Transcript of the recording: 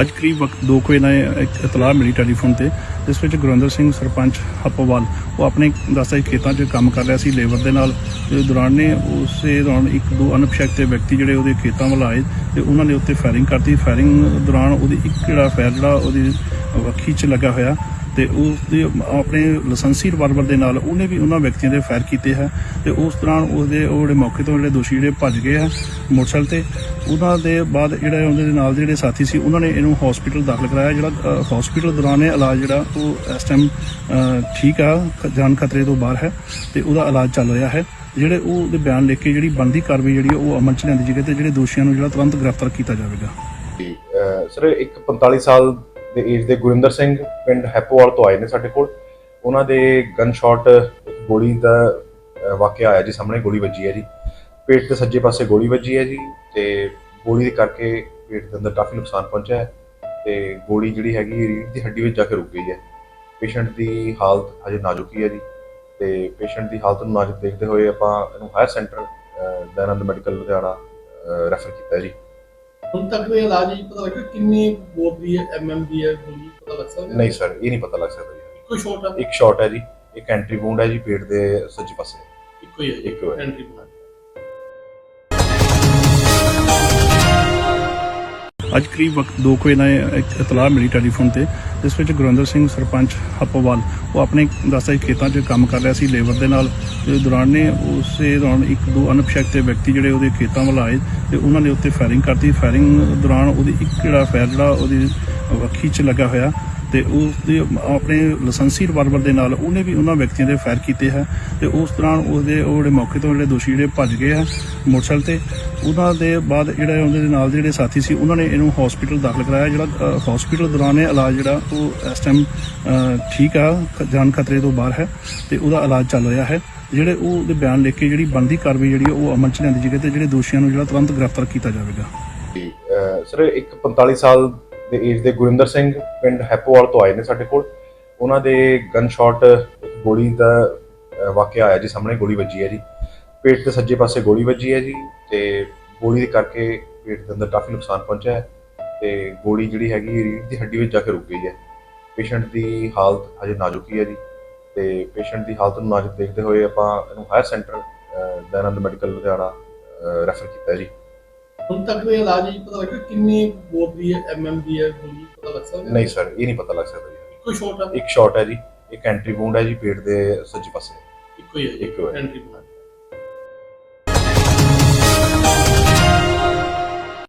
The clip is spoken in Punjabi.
ਅੱਜ ਕਰੀਬ ਵਕਤ 2 ਵਜੇ ਨਾਲ ਇੱਕ ਇਤਲਾਹ ਮਿਲੀ ਟੈਲੀਫੋਨ ਤੇ, ਜਿਸ ਵਿੱਚ ਗੁਰਿੰਦਰ ਸਿੰਘ ਸਰਪੰਚ ਹੱਪਵਾਲ ਉਹ ਆਪਣੇ ਦੱਸਦਾ ਖੇਤਾਂ 'ਚ ਕੰਮ ਕਰ ਰਿਹਾ ਸੀ ਲੇਬਰ ਦੇ ਨਾਲ। ਤੇ ਦੌਰਾਨ ਨੇ ਉਸੇ ਦੌਰਾਨ ਇੱਕ ਦੋ ਅਣਪਛਾਤੇ ਵਿਅਕਤੀ ਜਿਹੜੇ ਉਹਦੇ ਖੇਤਾਂ ਵੱਲ ਆਏ ਤੇ ਉਹਨਾਂ ਨੇ ਉੱਤੇ ਫਾਇਰਿੰਗ ਕਰਤੀ। ਫਾਇਰਿੰਗ ਦੌਰਾਨ ਉਹਦੀ ਇੱਕ ਜਿਹੜਾ ਫਾਇਰ ਜਿਹੜਾ ਉਹਦੀ ਅੱਖੀ 'ਚ ਲੱਗਾ ਹੋਇਆ ਤੇ ਉਸ ਦੇ ਆਪਣੇ ਲਾਇਸੈਂਸੀ ਰਿਵਾਲਵਰ ਦੇ ਨਾਲ ਉਹਨੇ ਵੀ ਉਹਨਾਂ ਵਿਅਕਤੀਆਂ ਦੇ ਫਾਇਰ ਕੀਤੇ ਹੈ ਤੇ ਉਸ ਦੌਰਾਨ ਉਹਦੇ ਉਹ ਜਿਹੜੇ ਮੌਕੇ ਤੋਂ ਜਿਹੜੇ ਦੋਸ਼ੀ ਜਿਹੜੇ ਭੱਜ ਗਏ ਆ ਮੋਟਰਸਾਈਕਲ ਤੇ, ਉਹਨਾਂ ਦੇ ਬਾਅਦ ਜਿਹੜਾ ਉਹਦੇ ਦੇ ਨਾਲ ਜਿਹੜੇ ਸਾਥੀ ਸੀ, ਉਹਨਾਂ ਨੇ ਇਹਨੂੰ ਹਸਪੀਟਲ ਦਾਖਲ ਕਰਾਇਆ, ਜਿਹੜਾ ਹਸਪੀਟਲ ਦੌਰਾਨ ਇਹ ਇਲਾਜ ਜਿਹੜਾ ਉਹ ਇਸ ਟਾਈਮ ਠੀਕ ਆ ਜਾਨ ਖਤਰੇ ਤੋਂ ਬਾਹਰ ਹੈ ਤੇ ਉਹਦਾ ਇਲਾਜ ਚੱਲ ਰਿਹਾ ਹੈ। ਜਿਹੜੇ ਉਹ ਦੇ ਬਿਆਨ ਲਿਖ ਕੇ ਜਿਹੜੀ ਬਣਦੀ ਕਾਰਵਾਈ ਜਿਹੜੀ ਉਹ ਅਮਲ ਚ ਲਿਆਂਦੀ ਜਾਏਗੀ ਤੇ ਜਿਹੜੇ ਦੋਸ਼ੀਆਂ ਨੂੰ ਜਿਹੜਾ ਤੁਰੰਤ ਗ੍ਰਿਫਤਾਰ ਕੀਤਾ ਜਾਵੇਗਾ। ਸਰ, ਇੱਕ 45 ਸਾਲ ਦੇ ਏਜ ਦੇ ਗੁਰਿੰਦਰ ਸਿੰਘ ਪਿੰਡ ਹੈਪੋਵਾਲ ਤੋਂ ਆਏ ਨੇ ਸਾਡੇ ਕੋਲ। ਉਹਨਾਂ ਦੇ ਗਨ ਸ਼ਾਟ ਗੋਲੀ ਦਾ ਵਾਕਿਆ ਆਇਆ ਜੀ ਸਾਹਮਣੇ, ਗੋਲੀ ਵੱਜੀ ਹੈ ਜੀ। ਪੇਟ ਦੇ ਸੱਜੇ ਪਾਸੇ ਗੋਲੀ ਵੱਜੀ ਹੈ ਜੀ ਤੇ ਗੋਲੀ ਦੇ ਕਰਕੇ ਪੇਟ ਦੇ ਅੰਦਰ ਕਾਫੀ ਨੁਕਸਾਨ ਪਹੁੰਚਿਆ ਹੈ ਤੇ ਗੋਲੀ ਜਿਹੜੀ ਹੈਗੀ ਰੀੜ ਦੀ ਹੱਡੀ ਵਿੱਚ ਜਾ ਕੇ ਰੁਕ ਗਈ ਹੈ। ਪੇਸ਼ੈਂਟ ਦੀ ਹਾਲਤ ਹਜੇ ਨਾਜ਼ੁਕ ਹੀ ਹੈ ਜੀ ਤੇ ਪੇਸ਼ੈਂਟ ਦੀ ਹਾਲਤ ਨੂੰ ਨਾਜ਼ੁਕ ਦੇਖਦੇ ਹੋਏ ਆਪਾਂ ਇਹਨੂੰ higher centre Dayanand medical Ludhiana refer ਕੀਤਾ ਜੀ। ਹੁਣ ਤੱਕ ਦੇ ਇਲਾਜ ਹੀ ਪਤਾ ਲੱਗਾ ਕਿੰਨੀ ਬੋਰ ਦੀ ਹੈ ਐਮਐਮ ਦੀ ਹੈ ਗੋਲੀ ਪਤਾ ਲੱਗ ਸਕਦਾ? ਨਹੀਂ ਸਰ ਇਹ ਨਹੀਂ ਪਤਾ ਲੱਗ ਸਕਦਾ ਜੀ। ਇੱਕੋ ਸ਼ਾਟ ਆ ਇੱਕ ਸ਼ਾਟ ਹੈ ਜੀ ਇੱਕ ਐਂਟਰੀ ਵੂੰਡ ਹੈ ਜੀ ਪੇਟ ਦੇ ਸੱਜੇ ਪਾਸੇ। ਇੱਕੋ ਹੀ ਹੈ ਇੱਕੋ ਹੈ। ਐਂਟਰੀ ਪਲਾਨ ਅੱਜ ਕਰੀਬ ਵਕਤ 2 ਵਜੇ ਨਾਲ ਇੱਕ ਇਤਲਾਹ ਮਿਲੀ ਟੈਲੀਫੋਨ ਤੇ, ਜਿਸ ਵਿੱਚ ਗੁਰਿੰਦਰ ਸਿੰਘ ਸਰਪੰਚ ਹੱਪਵਾਲ, ਉਹ ਆਪਣੇ ਦੱਸਦਾ ਖੇਤਾਂ 'ਚ ਕੰਮ ਕਰ ਰਿਹਾ ਸੀ ਲੇਬਰ ਦੇ ਨਾਲ। ਤੇ ਦੌਰਾਨ ਨੇ ਉਸੇ ਦੌਰਾਨ ਇੱਕ ਦੋ ਅਣਪਛਾਤੇ ਵਿਅਕਤੀ ਜਿਹੜੇ ਉਹਦੇ ਖੇਤਾਂ ਵੱਲ ਆਏ ਤੇ ਉਹਨਾਂ ਨੇ ਉੱਤੇ ਫਾਇਰਿੰਗ ਕਰਤੀ। ਫਾਇਰਿੰਗ ਦੌਰਾਨ ਉਹਦੀ ਇੱਕ ਜਿਹੜਾ ਫਾਇਰ ਜਿਹੜਾ ਉਹਦੀ ਅੱਖੀ 'ਚ ਲੱਗਾ ਹੋਇਆ ਤੇ ਉਸ ਦੇ ਆਪਣੇ ਲਾਇਸੈਂਸੀ ਰਿਵਾਲਵਰ ਦੇ ਨਾਲ ਉਹਨੇ ਵੀ ਉਹਨਾਂ ਵਿਅਕਤੀਆਂ ਦੇ ਫਾਇਰ ਕੀਤੇ ਹੈ ਤੇ ਉਸ ਦੌਰਾਨ ਉਹਦੇ ਉਹ ਜਿਹੜੇ ਮੌਕੇ ਤੋਂ ਜਿਹੜੇ ਦੋਸ਼ੀ ਜਿਹੜੇ ਭੱਜ ਗਏ ਹੈ ਮੋਟਰਸਾਈਕਲ ਤੇ ਉਹਨਾਂ ਦੇ ਬਾਅਦ ਜਿਹੜਾ ਉਹਦੇ ਦੇ ਨਾਲ ਦੇ ਜਿਹੜੇ ਸਾਥੀ ਸੀ, ਉਹਨਾਂ ਨੇ ਇਹਨੂੰ ਹਸਪੀਟਲ ਦਾਖਲ ਕਰਾਇਆ, ਜਿਹੜਾ ਹਸਪੀਟਲ ਦੌਰਾਨ ਇਹ ਇਲਾਜ ਜਿਹੜਾ, ਉਹ ਇਸ ਟਾਈਮ ਠੀਕ ਆ ਜਾਨ ਖਤਰੇ ਤੋਂ ਬਾਹਰ ਹੈ ਤੇ ਉਹਦਾ ਇਲਾਜ ਚੱਲ ਰਿਹਾ ਹੈ। ਜਿਹੜੇ ਉਹ ਦੇ ਬਿਆਨ ਲਿਖ ਕੇ ਜਿਹੜੀ ਬਣਦੀ ਕਾਰਵਾਈ ਜਿਹੜੀ ਆ, ਉਹ ਅਮਲ ਚ ਲਿਆਂਦੀ ਜਾਏਗੀ ਤੇ ਜਿਹੜੇ ਦੋਸ਼ੀਆਂ ਨੂੰ ਜਿਹੜਾ ਤੁਰੰਤ ਗ੍ਰਿਫਤਾਰ ਕੀਤਾ ਜਾਵੇਗਾ। ਸਰ, ਇੱਕ 45 ਸਾਲ ਦੇ ਏਜ ਦੇ ਗੁਰਿੰਦਰ ਸਿੰਘ ਪਿੰਡ ਹੈਪੋਵਾਲ ਤੋਂ ਆਏ ਨੇ ਸਾਡੇ ਕੋਲ। ਉਹਨਾਂ ਦੇ ਗਨ ਸ਼ਾਟ ਗੋਲੀ ਦਾ ਵਾਕਿਆ ਆਇਆ ਜੀ, ਸਾਹਮਣੇ ਗੋਲੀ ਵੱਜੀ ਹੈ ਜੀ। ਪੇਟ ਦੇ ਸੱਜੇ ਪਾਸੇ ਗੋਲੀ ਵੱਜੀ ਹੈ ਜੀ ਤੇ ਗੋਲੀ ਦੇ ਕਰਕੇ ਪੇਟ ਦੇ ਅੰਦਰ ਕਾਫੀ ਨੁਕਸਾਨ ਪਹੁੰਚਿਆ ਹੈ ਤੇ ਗੋਲੀ ਜਿਹੜੀ ਹੈਗੀ ਰੀੜ੍ਹ ਦੀ ਹੱਡੀ ਵਿੱਚ ਜਾ ਕੇ ਰੁਕ ਗਈ ਹੈ। ਪੇਸ਼ੈਂਟ ਦੀ ਹਾਲਤ ਹਜੇ ਨਾਜ਼ੁਕ ਹੀ ਹੈ ਜੀ ਤੇ ਪੇਸ਼ੈਂਟ ਦੀ ਹਾਲਤ ਨੂੰ ਨਾਜ਼ੁਕ ਦੇਖਦੇ ਹੋਏ ਆਪਾਂ ਇਹਨੂੰ higher centre Dayanand medical Ludhiana refer ਕੀਤਾ ਹੈ ਜੀ। ਹੁਣ ਤੱਕ ਦੇ ਇਲਾਜ ਹੀ ਪਤਾ ਲੱਗਾ ਕਿੰਨੀ ਬੋਰ ਦੀ ਹੈ ਐਮਐਮ ਦੀ ਹੈ ਗੋਲੀ ਪਤਾ ਲੱਗ ਸਕਦਾ ਨਹੀਂ ਸਰ ਇਹ ਨਹੀਂ ਪਤਾ ਲੱਗ ਸਕਦਾ ਜੀ। ਇੱਕੋ ਸ਼ਾਟ ਆ ਇੱਕ ਸ਼ਾਟ ਹੈ ਜੀ ਇੱਕ ਐਂਟਰੀ ਵੂੰਡ ਹੈ ਜੀ ਪੇਟ ਦੇ ਸੱਜੇ ਪਾਸੇ। ਇੱਕੋ ਹੀ ਹੈ ਇੱਕੋ ਹੈ। Entry plan